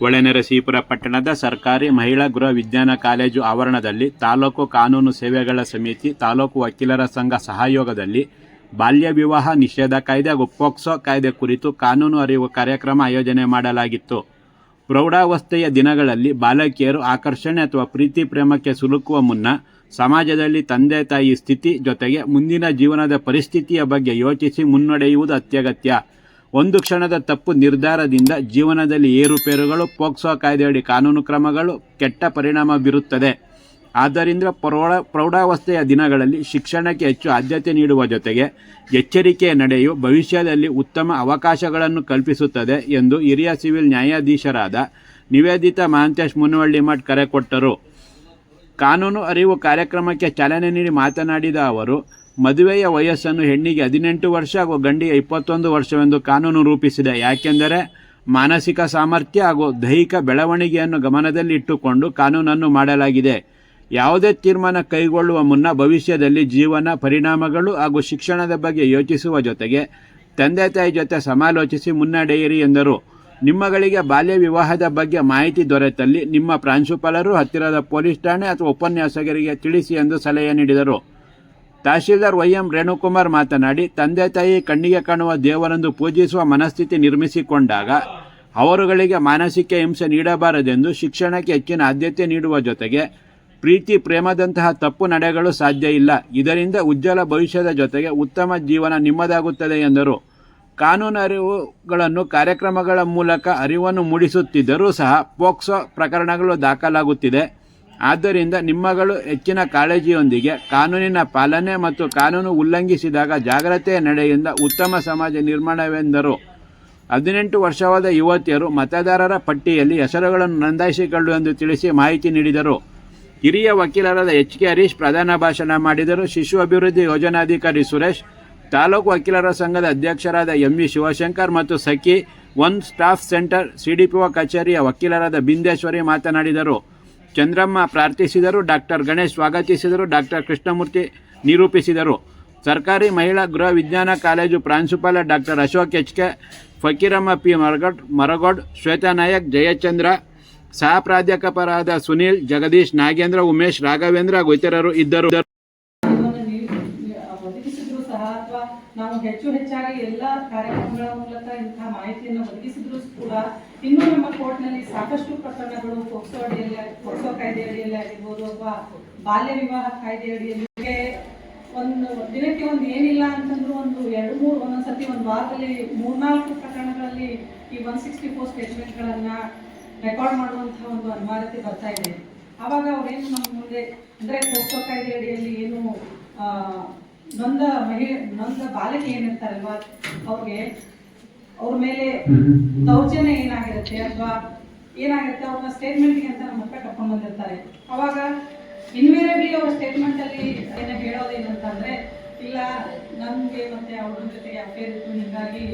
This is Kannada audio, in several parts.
ಹೊಳೆನರಸೀಪುರ ಪಟ್ಟಣದ ಸರ್ಕಾರಿ ಮಹಿಳಾ ಗೃಹ ವಿಜ್ಞಾನ ಕಾಲೇಜು ಆವರಣದಲ್ಲಿ ತಾಲೂಕು ಕಾನೂನು ಸೇವೆಗಳ ಸಮಿತಿ, ತಾಲೂಕು ವಕೀಲರ ಸಂಘ ಸಹಯೋಗದಲ್ಲಿ ಬಾಲ್ಯ ವಿವಾಹ ನಿಷೇಧ ಕಾಯ್ದೆ ಹಾಗೂ ಪೋಕ್ಸೋ ಕಾಯ್ದೆ ಕುರಿತು ಕಾನೂನು ಅರಿವು ಕಾರ್ಯಕ್ರಮ ಆಯೋಜನೆ ಮಾಡಲಾಗಿತ್ತು. ಪ್ರೌಢಾವಸ್ಥೆಯ ದಿನಗಳಲ್ಲಿ ಬಾಲಕಿಯರು ಆಕರ್ಷಣೆ ಅಥವಾ ಪ್ರೀತಿ ಪ್ರೇಮಕ್ಕೆ ಸಿಲುಕುವ ಮುನ್ನ ಸಮಾಜದಲ್ಲಿ ತಂದೆ ತಾಯಿ ಸ್ಥಿತಿ ಜೊತೆಗೆ ಮುಂದಿನ ಜೀವನದ ಪರಿಸ್ಥಿತಿಯ ಬಗ್ಗೆ ಯೋಚಿಸಿ ಮುನ್ನಡೆಯುವುದು ಅತ್ಯಗತ್ಯ. ಒಂದು ಕ್ಷಣದ ತಪ್ಪು ನಿರ್ಧಾರದಿಂದ ಜೀವನದಲ್ಲಿ ಏರುಪೇರುಗಳು, ಪೋಕ್ಸೋ ಕಾಯ್ದೆಯಡಿ ಕಾನೂನು ಕ್ರಮಗಳು ಕೆಟ್ಟ ಪರಿಣಾಮ ಬೀರುತ್ತದೆ. ಆದ್ದರಿಂದ ಪ್ರೌಢ, ಪ್ರೌಢಾವಸ್ಥೆಯ ದಿನಗಳಲ್ಲಿ ಶಿಕ್ಷಣಕ್ಕೆ ಹೆಚ್ಚು ಆದ್ಯತೆ ನೀಡುವ ಜೊತೆಗೆ ಎಚ್ಚರಿಕೆಯ ನಡೆಯು ಭವಿಷ್ಯದಲ್ಲಿ ಉತ್ತಮ ಅವಕಾಶಗಳನ್ನು ಕಲ್ಪಿಸುತ್ತದೆ ಎಂದು ಹಿರಿಯ ಸಿವಿಲ್ ನ್ಯಾಯಾಧೀಶರಾದ ನಿವೇದಿತಾ ಮಹಾಂತೇಶ್ ಮುನವಳ್ಳಿ ಮಠ್ ಕರೆ ಕೊಟ್ಟರು. ಕಾನೂನು ಅರಿವು ಕಾರ್ಯಕ್ರಮಕ್ಕೆ ಚಾಲನೆ ನೀಡಿ ಮಾತನಾಡಿದ ಅವರು ಮದುವೆಯ ವಯಸ್ಸನ್ನು ಹೆಣ್ಣಿಗೆ ಹದಿನೆಂಟು ವರ್ಷ, ಹಾಗೂ ಗಂಡಿಗೆ ಇಪ್ಪತ್ತೊಂದು ವರ್ಷವೆಂದು ಕಾನೂನು ರೂಪಿಸಿದೆ. ಯಾಕೆಂದರೆ ಮಾನಸಿಕ ಸಾಮರ್ಥ್ಯ ಹಾಗೂ ದೈಹಿಕ ಬೆಳವಣಿಗೆಯನ್ನು ಗಮನದಲ್ಲಿಟ್ಟುಕೊಂಡು ಕಾನೂನನ್ನು ಮಾಡಲಾಗಿದೆ. ಯಾವುದೇ ತೀರ್ಮಾನ ಕೈಗೊಳ್ಳುವ ಮುನ್ನ ಭವಿಷ್ಯದಲ್ಲಿ ಜೀವನ, ಪರಿಣಾಮಗಳು ಹಾಗೂ ಶಿಕ್ಷಣದ ಬಗ್ಗೆ ಯೋಚಿಸುವ ಜೊತೆಗೆ ತಂದೆ ತಾಯಿ ಜೊತೆ ಸಮಾಲೋಚಿಸಿ ಮುನ್ನಡೆಯಿರಿ ಎಂದರು. ನಿಮ್ಮಗಳಿಗೆ ಬಾಲ್ಯ ವಿವಾಹದ ಬಗ್ಗೆ ಮಾಹಿತಿ ದೊರೆತಲ್ಲಿ ನಿಮ್ಮ ಪ್ರಾಂಶುಪಾಲರು ಹತ್ತಿರದ ಪೊಲೀಸ್ ಠಾಣೆ ಅಥವಾ ಉಪನ್ಯಾಸಕರಿಗೆ ತಿಳಿಸಿ ಎಂದು ಸಲಹೆ ನೀಡಿದರು. ತಹಶೀಲ್ದಾರ್ ವೈ ಎಂ ರೇಣುಕುಮಾರ್ ಮಾತನಾಡಿ, ತಂದೆ ತಾಯಿ ಕಣ್ಣಿಗೆ ಕಾಣುವ ದೇವರೆಂದು ಪೂಜಿಸುವ ಮನಸ್ಥಿತಿ ನಿರ್ಮಿಸಿಕೊಂಡಾಗ ಅವರುಗಳಿಗೆ ಮಾನಸಿಕ ಹಿಂಸೆ ನೀಡಬಾರದೆಂದು ಶಿಕ್ಷಣಕ್ಕೆ ಹೆಚ್ಚಿನ ಆದ್ಯತೆ ನೀಡುವ ಜೊತೆಗೆ ಪ್ರೀತಿ ಪ್ರೇಮದಂತಹ ತಪ್ಪು ನಡೆಗಳು ಸಾಧ್ಯ ಇಲ್ಲ. ಇದರಿಂದ ಉಜ್ವಲ ಭವಿಷ್ಯದ ಜೊತೆಗೆ ಉತ್ತಮ ಜೀವನ ನಿಮ್ಮದಾಗುತ್ತದೆ ಎಂದರು. ಕಾನೂನು ಅರಿವುಗಳನ್ನು ಕಾರ್ಯಕ್ರಮಗಳ ಮೂಲಕ ಅರಿವನ್ನು ಮೂಡಿಸುತ್ತಿದ್ದರೂ ಸಹ ಪೋಕ್ಸೋ ಪ್ರಕರಣಗಳು ದಾಖಲಾಗುತ್ತಿದೆ. ಆದ್ದರಿಂದ ನಿಮ್ಮಗಳು ಹೆಚ್ಚಿನ ಕಾಳಜಿಯೊಂದಿಗೆ ಕಾನೂನಿನ ಪಾಲನೆ ಮತ್ತು ಕಾನೂನು ಉಲ್ಲಂಘಿಸಿದಾಗ ಜಾಗ್ರತೆಯ ನಡೆಯಿಂದ ಉತ್ತಮ ಸಮಾಜ ನಿರ್ಮಾಣವೆಂದರು. ಹದಿನೆಂಟು ವರ್ಷವಾದ ಯುವತಿಯರು ಮತದಾರರ ಪಟ್ಟಿಯಲ್ಲಿ ಹೆಸರುಗಳನ್ನು ನೋಂದಾಯಿಸಿಕೊಳ್ಳು ಎಂದು ತಿಳಿಸಿ ಮಾಹಿತಿ ನೀಡಿದರು. ಹಿರಿಯ ವಕೀಲರಾದ ಎಚ್ ಕೆ ಹರೀಶ್ ಪ್ರಧಾನ ಭಾಷಣ ಮಾಡಿದರು. ಶಿಶು ಅಭಿವೃದ್ಧಿ ಯೋಜನಾಧಿಕಾರಿ ಸುರೇಶ್, ತಾಲೂಕು ವಕೀಲರ ಸಂಘದ ಅಧ್ಯಕ್ಷರಾದ ಎಂ ವಿ ಶಿವಶಂಕರ್ ಮತ್ತು Sakhi, one stop centre CDPO ಕಚೇರಿಯ ವಕೀಲರಾದ ಬಿಂದೇಶ್ವರಿ ಮಾತನಾಡಿದರು. ಚಂದ್ರಮ್ಮ ಪ್ರಾರ್ಥಿಸಿದರು, ಡಾಕ್ಟರ್ ಗಣೇಶ್ ಸ್ವಾಗತಿಸಿದರು, ಡಾಕ್ಟರ್ ಕೃಷ್ಣಮೂರ್ತಿ ನಿರೂಪಿಸಿದರು. ಸರ್ಕಾರಿ ಮಹಿಳಾ ಗೃಹ ವಿಜ್ಞಾನ ಕಾಲೇಜು ಪ್ರಾಂಶುಪಾಲ doctor Ashok H K, Fakiramma P Maragad, Maragod, Shweta Nayak, Jayachandra, ಸಹ ಪ್ರಾಧ್ಯಾಪಕರಾದ ಸುನೀಲ್, ಜಗದೀಶ್, ನಾಗೇಂದ್ರ, ಉಮೇಶ್, ರಾಘವೇಂದ್ರ ಇತರರು ಇದ್ದರು ಇದನ್ನು ನೀವು ಒದಗಿಸಿದ್ರು ಸಹ ಅಥವಾ ನಾವು ಹೆಚ್ಚು ಹೆಚ್ಚಾಗಿ ಎಲ್ಲ ಕಾರ್ಯಕ್ರಮಗಳ ಮೂಲಕ ಇಂತಹ ಮಾಹಿತಿಯನ್ನು ಒದಗಿಸಿದ್ರು ಕೂಡ ಇನ್ನೂ ನಮ್ಮ ಕೋರ್ಟ್ನಲ್ಲಿ ಸಾಕಷ್ಟು ಪ್ರಕರಣಗಳು ಪೋಕ್ಸೋ ಅಡಿಯಲ್ಲಿ ಪೋಕ್ಸೋ ಕಾಯ್ದೆ ಅಡಿಯಲ್ಲಿ ಆಗಿರ್ಬೋದು ಅಥವಾ ಬಾಲ್ಯ ವಿವಾಹ ಕಾಯ್ದೆ ಅಡಿಯಲ್ಲಿ ಒಂದು ದಿನಕ್ಕೆ ಒಂದು ಏನಿಲ್ಲ ಅಂತಂದ್ರೂ ಒಂದು ಎರಡು ಮೂರು ಒಂದೊಂದು ಸತಿ ಒಂದು ವಾರದಲ್ಲಿ ಮೂರ್ನಾಲ್ಕು ಪ್ರಕರಣಗಳಲ್ಲಿ ಈ ಒನ್ ಸಿಕ್ಸ್ಟಿ ಫೋರ್ ಸ್ಟೇಟ್ಮೆಂಟ್ಗಳನ್ನು ರೆಕಾರ್ಡ್ ಮಾಡುವಂತಹ ಒಂದು ಅನುಮಾನತೆ ಬರ್ತಾ ಇದೆ. ಅವಾಗ ಅವ್ರೇನು ನಮ್ಮ ಮುಂದೆ, ಅಂದ್ರೆ ಪೋಕ್ಸೋ ಕಾಯ್ದೆ ಅಡಿಯಲ್ಲಿ ಏನು ನೊಂದ ಮಹಿಳೆ ನೊಂದ ಬಾಲಕಿ ಏನಿರ್ತಾರಲ್ವಾ ಅವ್ರಿಗೆ ಅವ್ರ ಮೇಲೆ ದೌರ್ಜನ್ಯ ಏನಾಗಿರುತ್ತೆ ಅಥವಾ ಏನಾಗಿರುತ್ತೆ ಅವ್ರನ್ನ ಸ್ಟೇಟ್ಮೆಂಟ್ಗೆ ಅಂತ ನಮ್ಮ ಹತ್ರ ಕರ್ಕೊಂಡು ಬಂದಿರ್ತಾರೆ. ಅವಾಗ ಇನ್ವೇರಿಯಬ್ಲಿ ಅವ್ರ ಸ್ಟೇಟ್ಮೆಂಟ್ ಅಲ್ಲಿ ಏನ ಹೇಳೋದೇನಂತಂದ್ರೆ ಇಲ್ಲ ನನಗೆ ಮತ್ತೆ ಅವ್ರ ಜೊತೆಗೆ ಅಫೇರ್ ಇತ್ತು ಹೀಗಾಗಿ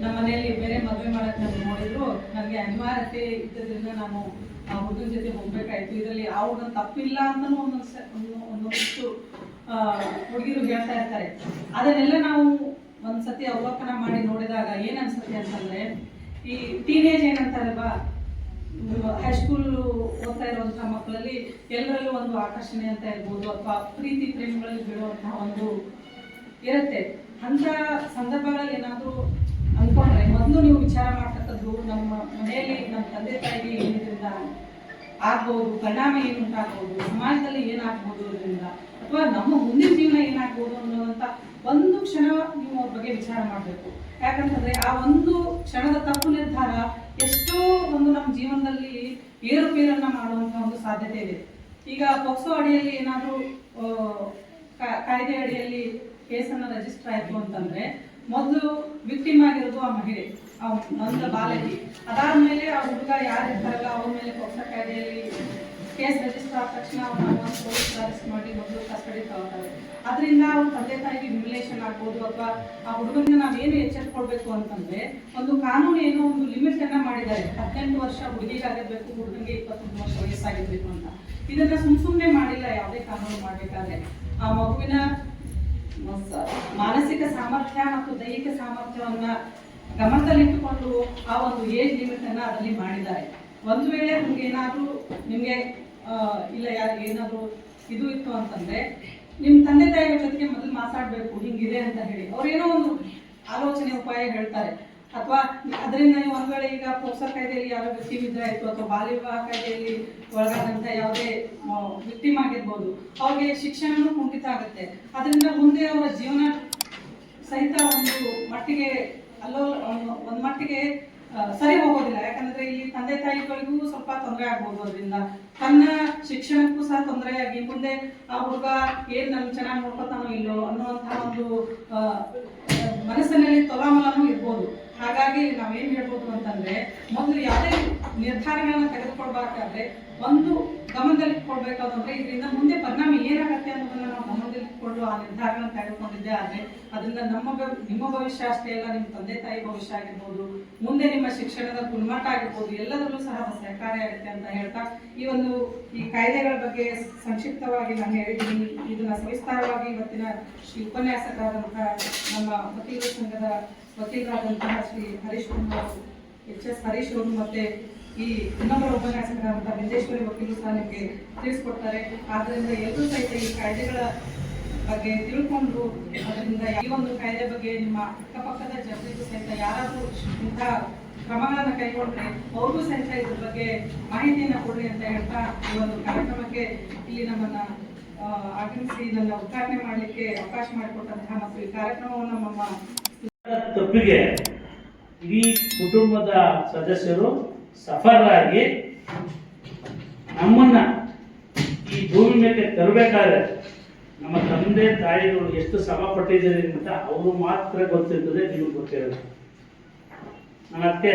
ನಮ್ಮ ಮನೆಯಲ್ಲಿ ಬೇರೆ ಮದುವೆ ಮಾಡಕ್ ನಾನು ನೋಡಿದ್ರು ನನಗೆ ಅನಿವಾರ್ಯತೆ ಇದ್ದದ್ರಿಂದ ನಾನು ಆ ಹುಡುಗನ ಜೊತೆ ಹೋಗ್ಬೇಕಾಯ್ತು. ಇದರಲ್ಲಿ ಆ ಹುಡುಗನ ತಪ್ಪಿಲ್ಲ ಅಂತಲೂ ಒಂದೊಂದು ಒಂದೊಂದಿಷ್ಟು ಹುಡುಗಿರು ಹೇಳ್ತಾ ಇರ್ತಾರೆ. ಅದನ್ನೆಲ್ಲ ನಾವು ಒಂದ್ಸತಿ ಅವಲೋಕನ ಮಾಡಿ ನೋಡಿದಾಗ ಏನ್ ಅನ್ಸುತ್ತೆ ಅಂತಂದ್ರೆ, ಈ ಟೀನೇಜ್ ಏನಂತಾರಲ್ವಾ ಹೈಸ್ಕೂಲ್ ಓದ್ತಾ ಇರುವಂತಹ ಮಕ್ಕಳಲ್ಲಿ ಎಲ್ಲರಲ್ಲೂ ಒಂದು ಆಕರ್ಷಣೆ ಅಂತ ಇರ್ಬೋದು, ಅಥವಾ ಪ್ರೀತಿ ಪ್ರೇಮಗಳಲ್ಲಿ ಬೀಳುವಂತಹ ಒಂದು ಇರುತ್ತೆ. ಅಂತ ಸಂದರ್ಭಗಳಲ್ಲಿ ಏನಾದರೂ ಅನ್ಕೊಂಡ್ರೆ, ಮೊದಲು ನೀವು ವಿಚಾರ ಮಾಡ್ತಕ್ಕದ್ದು ನಮ್ಮ ಮನೆಯಲ್ಲಿ ನಮ್ಮ ತಂದೆ ತಾಯಿಗೆ ಏನಿದ್ರಿಂದ ಆಗ್ಬೋದು, ಪರಿಣಾಮ ಏನು ಉಂಟಾಗ್ಬೋದು ಸಮಾಜದಲ್ಲಿ ಏನಾಗ್ಬೋದು ಅದರಿಂದ ಅಥವಾ ನಮ್ಮ ಮುಂದಿನ ಜೀವನ ಏನಾಗ್ಬೋದು ಅನ್ನೋದಂತ ಒಂದು ಕ್ಷಣ ನೀವು ಅವ್ರ ಬಗ್ಗೆ ವಿಚಾರ ಮಾಡಬೇಕು. ಯಾಕಂತಂದ್ರೆ ಆ ಒಂದು ಕ್ಷಣದ ತಪ್ಪು ನಿರ್ಧಾರ ಎಷ್ಟೋ ಒಂದು ನಮ್ಮ ಜೀವನದಲ್ಲಿ ಏರುಪೇರನ್ನ ಮಾಡುವಂತ ಒಂದು ಸಾಧ್ಯತೆ ಇದೆ. ಈಗ ಪೋಕ್ಸೋ ಅಡಿಯಲ್ಲಿ ಏನಾದರೂ ಕಾಯ್ದೆ ಅಡಿಯಲ್ಲಿ ಕೇಸನ್ನ ರಿಜಿಸ್ಟರ್ ಆಯ್ತು ಅಂತಂದ್ರೆ, ಮೊದಲು ವಿಕ್ಟಿಮ್ ಆಗಿರೋದು ಆ ಮಹಿಳೆ. ನೊಂದ ಬಾಲಕಿ ಅದಾದ್ಮೇಲೆ ಆ ಹುಡುಗ ಯಾರು ಇರ್ತಾರಲ್ಲ ಅವ್ರ ಮೇಲೆ ಪೋಕ್ಸೋ ಕಾಯ್ದೆಯಲ್ಲಿ ಕೇಸ್ ರಿಜಿಸ್ಟರ್ ಆದ ತಕ್ಷಣ ಅವ್ರನ್ನ ಪೊಲೀಸ್ ಅರೆಸ್ಟ್ ಮಾಡಿ ಮೊದಲು ಕಸ್ಟಡಿ ತಗೋತಾರೆ. ಅದರಿಂದ ಅವ್ರ ತಂದೆ ತಾಯಿಗೆ ರಿಲೇಷನ್ ಆಗ್ಬೋದು ಅಥವಾ ಆ ಹುಡುಗನಿಗೆ ನಾವೇನು ಕೊಡಬೇಕು ಅಂತಂದ್ರೆ, ಒಂದು ಕಾನೂನು ಏನೋ ಒಂದು ಲಿಮಿಟ್ ಅನ್ನ ಮಾಡಿದ್ದಾರೆ. ಹದಿನೆಂಟು ವರ್ಷ ಹುಡುಗಿಗಾಗಿರ್ಬೇಕು, ಹುಡುಗನಿಗೆ ಇಪ್ಪತ್ತೊಂದು ವರ್ಷ ವಯಸ್ಸಾಗಿರ್ಬೇಕು ಅಂತ. ಇದನ್ನ ಸುಮ್ ಸುಮ್ಮನೆ ಮಾಡಿಲ್ಲ, ಯಾವುದೇ ಕಾನೂನು ಮಾಡಬೇಕಾದ್ರೆ. ಆ ಮಗುವಿನ ಮಾನಸಿಕ ಸಾಮರ್ಥ್ಯ ಮತ್ತು ದೈಹಿಕ ಸಾಮರ್ಥ್ಯವನ್ನ ಗಮನದಲ್ಲಿಟ್ಟುಕೊಂಡು ಆ ಒಂದು ಏಜ್ ಲಿಮಿಟ್ ಅನ್ನ ಅದರಲ್ಲಿ ಮಾಡಿದ್ದಾರೆ. ಒಂದು ವೇಳೆ ನಿಮ್ಗೆ ಏನಾದರೂ ನಿಮಗೆ ಇಲ್ಲ ಯಾರು, ಏನಾದರೂ ಇದು ಇತ್ತು ಅಂತಂದ್ರೆ ನಿಮ್ಮ ತಂದೆ ತಾಯಿಗಳ ಜೊತೆಗೆ ಮೊದಲು ಮಾತಾಡಬೇಕು, ಹಿಂಗಿದೆ ಅಂತ ಹೇಳಿ. ಅವ್ರೇನೋ ಒಂದು ಆಲೋಚನೆ, ಉಪಾಯ ಹೇಳ್ತಾರೆ. ಅಥವಾ ಅದರಿಂದ ನೀವು ಒಂದ್ ವೇಳೆ ಈಗ ಪೋಕ್ಸೋ ಕಾಯ್ದೆಯಲ್ಲಿ ಯಾರೋ ಆಯ್ತು ಅಥವಾ ಬಾಲ್ಯ ವಿವಾಹ ಕಾಯ್ದೆಯಲ್ಲಿ ಒಳಗಾದಂಥ ಯಾವುದೇ ವಿಕ್ಟಿಮ್ ಆಗಿರ್ಬೋದು, ಅವ್ರಿಗೆ ಶಿಕ್ಷಣನೂ ಕುಂಠಿತ ಆಗುತ್ತೆ. ಅದರಿಂದ ಮುಂದೆ ಅವರ ಜೀವನ ಸಹಿತ ಒಂದು ಮಟ್ಟಿಗೆ ಅಲ್ಲೋ ಒಂದು- ಮಟ್ಟಿಗೆ ಸರಿ ಹೋಗೋದಿಲ್ಲ. ಯಾಕಂದ್ರೆ ಇಲ್ಲಿ ತಂದೆ ತಾಯಿಗಳಿಗೂ ಸ್ವಲ್ಪ ತೊಂದರೆ ಆಗ್ಬೋದು ಅದರಿಂದ. ತನ್ನ ಶಿಕ್ಷಣಕ್ಕೂ ಸಹ ತೊಂದರೆ ಆಗಿ, ಮುಂದೆ ಆ ಹುಡುಗ ಏನ್ ನಮ್ ಚೆನ್ನಾಗಿ ನೋಡ್ಕೊತಾನೋ ಇಲ್ಲೋ ಅನ್ನುವಂತಹ ಒಂದು ಮನಸ್ಸಿನಲ್ಲಿ ತೊಲಾಮಲನೂ ಇರ್ಬೋದು. ಹಾಗಾಗಿ ನಾವೇನ್ ಹೇಳ್ಬೋದು ಅಂತಂದ್ರೆ, ಮೊದಲು ಯಾವುದೇ ನಿರ್ಧಾರಗಳನ್ನ ತೆಗೆದುಕೊಳ್ಬೇಕಾದ್ರೆ ಒಂದು ಗಮನದಲ್ಲಿ ಕೊಡ್ಬೇಕಾದ್ರೆ ಇದರಿಂದ ಮುಂದೆ ಪರಿಣಾಮ ಏನಾಗತ್ತೆ ಅನ್ನೋದನ್ನ ನಾವು ಗಮನದಲ್ಲಿಟ್ಕೊಂಡು ಆ ನಿರ್ಧಾರಗಳನ್ನ ತೆಗೆದುಕೊಂಡಿದ್ದೆ. ಆದ್ರೆ ಅದರಿಂದ ನಮ್ಮ ನಿಮ್ಮ ಭವಿಷ್ಯ ಅಷ್ಟೇ ಅಲ್ಲ, ನಿಮ್ಮ ತಂದೆ ತಾಯಿ ಭವಿಷ್ಯ ಆಗಿರ್ಬೋದು, ಮುಂದೆ ನಿಮ್ಮ ಶಿಕ್ಷಣದ ಗುಣಮಟ್ಟ ಆಗಿರ್ಬೋದು, ಎಲ್ಲದರಲ್ಲೂ ಸಹ ಸಹಕಾರಿ ಆಗುತ್ತೆ ಅಂತ ಹೇಳ್ತಾ ಈ ಒಂದು ಈ ಕಾಯ್ದೆಗಳ ಬಗ್ಗೆ ಸಂಕ್ಷಿಪ್ತವಾಗಿ ನಾನು ಹೇಳಿದ್ದೀನಿ. ಇದನ್ನ ಸವಿಸ್ತಾರವಾಗಿ ಇವತ್ತಿನ ಶ್ರೀ ಉಪನ್ಯಾಸಕರಾದಂತಹ ನಮ್ಮ ವಕೀಲರ ಸಂಘದ ವಕೀಲರಾದಂತಹ ಶ್ರೀ ಹರೀಶ್ ಕುಮಾರ್, ಎಚ್ ಎಸ್ ಹರೀಶ್ ಅವರು ಮತ್ತೆ ಈ ಇನ್ನೊಬ್ಬರ ಉಪನ್ಯಾಸಕರಾದಂತಹ ಬಿಂದೇಶ್ವರಿ ವಕೀಲರು ಸಹ ನಿಮಗೆ ತಿಳಿಸ್ಕೊಡ್ತಾರೆ. ಆದ್ದರಿಂದ ಎಲ್ಲರೂ ಸಹಿತ ಈ ಕಾಯ್ದೆಗಳ ಬಗ್ಗೆ ತಿಳ್ಕೊಂಡು ಅದರಿಂದ ಈ ಒಂದು ಕಾಯ್ದೆ ಬಗ್ಗೆ ನಿಮ್ಮ ಅಕ್ಕಪಕ್ಕದ ಜನರಿಗೂ ಸಹಿತ ಯಾರಾದರೂ ಇಂತಹ ಕ್ರಮಗಳನ್ನು ಕೈಗೊಂಡ್ರೆ ಅವ್ರಿಗೂ ಸಹಿತ ಇದ್ರ ಬಗ್ಗೆ ಮಾಹಿತಿಯನ್ನು ಕೊಡ್ರಿ ಅಂತ ಹೇಳ್ತಾ ಈ ಒಂದು ಕಾರ್ಯಕ್ರಮಕ್ಕೆ ಇಲ್ಲಿ ನಮ್ಮನ್ನ ಆಗಮಿಸಿ ನನ್ನ ಉದ್ಘಾಟನೆ ಮಾಡಲಿಕ್ಕೆ ಅವಕಾಶ ಮಾಡಿಕೊಟ್ಟಂತಹ ಮತ್ತು ಈ ಕಾರ್ಯಕ್ರಮವನ್ನು ನಮ್ಮ ತಪ್ಪಿಗೆ ಇಡೀ ಕುಟುಂಬದ ಸದಸ್ಯರು ಸಫರಾಗಿ ನಮ್ಮನ್ನ ಈ ಭೂಮಿ ಮೇಲೆ ತರಬೇಕಾದ್ರೆ ನಮ್ಮ ತಂದೆ ತಾಯಿಗಳು ಎಷ್ಟು ಶ್ರಮ ಪಟ್ಟಿದ್ದಾರೆ ಅಂತ ಅವರು ಮಾತ್ರ ಗೊತ್ತಿರ್ತದೆ, ನಿಮಗೆ ಗೊತ್ತಿರಲ್ಲ. ನನ್ನ ಅತ್ತೆ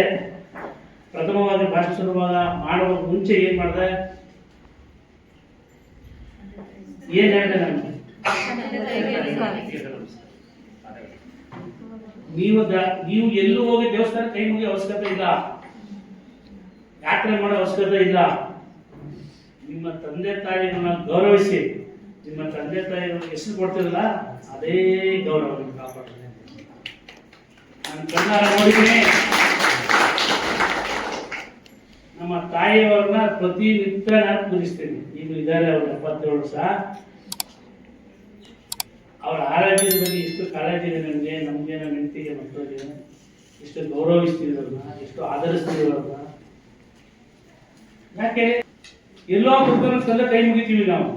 ಪ್ರಥಮವಾಗಿ ಭಾಷೆ ಶುರುವಾಗ ಮಾಡುವ ಮುಂಚೆ ಏನ್ ಮಾಡಿದೆ? ಏನ್ ಹೇಳಿದೆ ನಾನು? ನೀವು ನೀವು ಎಲ್ಲೂ ಹೋಗಿ ದೇವಸ್ಥಾನ ಕೈ ಮುಗಿ ಅವಶ್ಯಕತೆ ಇಲ್ಲ. ಯಾತ್ರೆ ಮಾಡೋ ಅವಶ್ಯಕತೆ ಇಲ್ಲ. ನಿಮ್ಮ ತಂದೆ ತಾಯಿಗಳನ್ನ ಗೌರವಿಸಿ, ನಿಮ್ಮ ತಂದೆ ತಾಯಿಗಳು ಹೆಸರು ಕೊಡ್ತಿರಲ್ಲ, ಅದೇ ಗೌರವ ಕಾಪಾಡ್ತದೆ ನಾನು ಕಣ್ಣಾರ ನೋಡಿದ್ದೀನಿ. ನಮ್ಮ ತಾಯಿಯವ್ರನ್ನ ಪ್ರತಿನಿತ್ಯ ನಾನು ಪೂಜಿಸ್ತೀನಿ. ಈಗ ಇದ್ದಾರೆ, ಅವ್ರ ಎಪ್ಪತ್ತೇಳು ವರ್ಷ. ಅವರ ಆರೋಗ್ಯದ ಬಗ್ಗೆ ಎಷ್ಟು ಕಾಳಜಿ ಇದೆ ನನಗೆ, ನಮಗೆ ನಮ್ಮ ಹೆಂಡತಿಗೆ, ಮಕ್ಕಳಿಗೆ, ಎಷ್ಟು ಗೌರವಿಸ್ತೀವಿ ಅವ್ರನ್ನ ಎಷ್ಟು ಅವ್ರನ್ನ ಯಾಕೆ ಎಲ್ಲೋ ಕುತ್ಕೊಂಡು ಕೈ ಮುಗಿತೀವಿ ನಾವು